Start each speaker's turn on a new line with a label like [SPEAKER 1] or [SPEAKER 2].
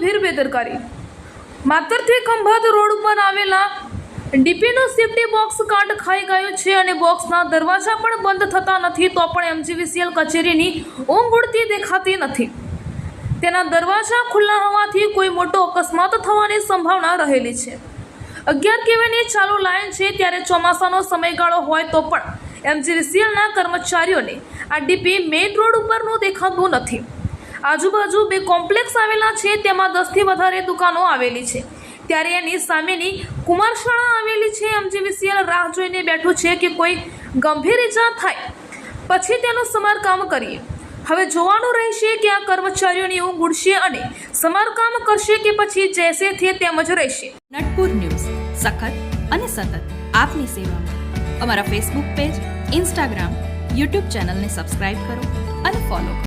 [SPEAKER 1] બેદરકારી માતરથી ખંભાત રોડ ઉપર આવેલા ડીપીનું સેફ્ટી બોક્સ કાટ ખાઈ ગયું છે અને બોક્સના દરવાજા પણ બંધ થતા નથી તો પણ એમજીવીસીએલ કચેરીની ઊંઘ ઉડતી દેખાતી નથી. તેના દરવાજા ખુલ્લા હોવાથી કોઈ મોટો અકસ્માત થવાની સંભાવના રહેલી છે. અગિયાર કેવીની ચાલુ લાઈન છે ત્યારે ચોમાસાનો સમયગાળો હોય તો પણ એમજીવીસીએલના કર્મચારીઓને આ ડીપી મેઇન રોડ ઉપરનું દેખાતું નથી. આજુબાજુ બે કોમ્પ્લેક્સ આવેલા છે, તેમાં દસથી વધારે દુકાનો આવેલી છે. ત્યારે એની સામેની કુમારશાળા આવેલી છે, આમ જે વિશિયલ રાહ જોઈને બેઠું છે કે કોઈ ગંભીર ઇજા થાય. પછી તેનું સમારકામ કરીએ. હવે જોવાનું રહેશે કે આ કર્મચારીઓની ઊંઘ ઉડશે અને સમારકામ કરશે કે પછી જૈસે થે તેમ જ રહેશે.
[SPEAKER 2] નટપુર ન્યૂઝ. સખત અને સતત આપની સેવામાં. અમારા ફેસબુક પેજ ઇન્સ્ટાગ્રામ યુટ્યુબ ચેનલને સબસ્ક્રાઇબ કરો અને ફોલો કરો.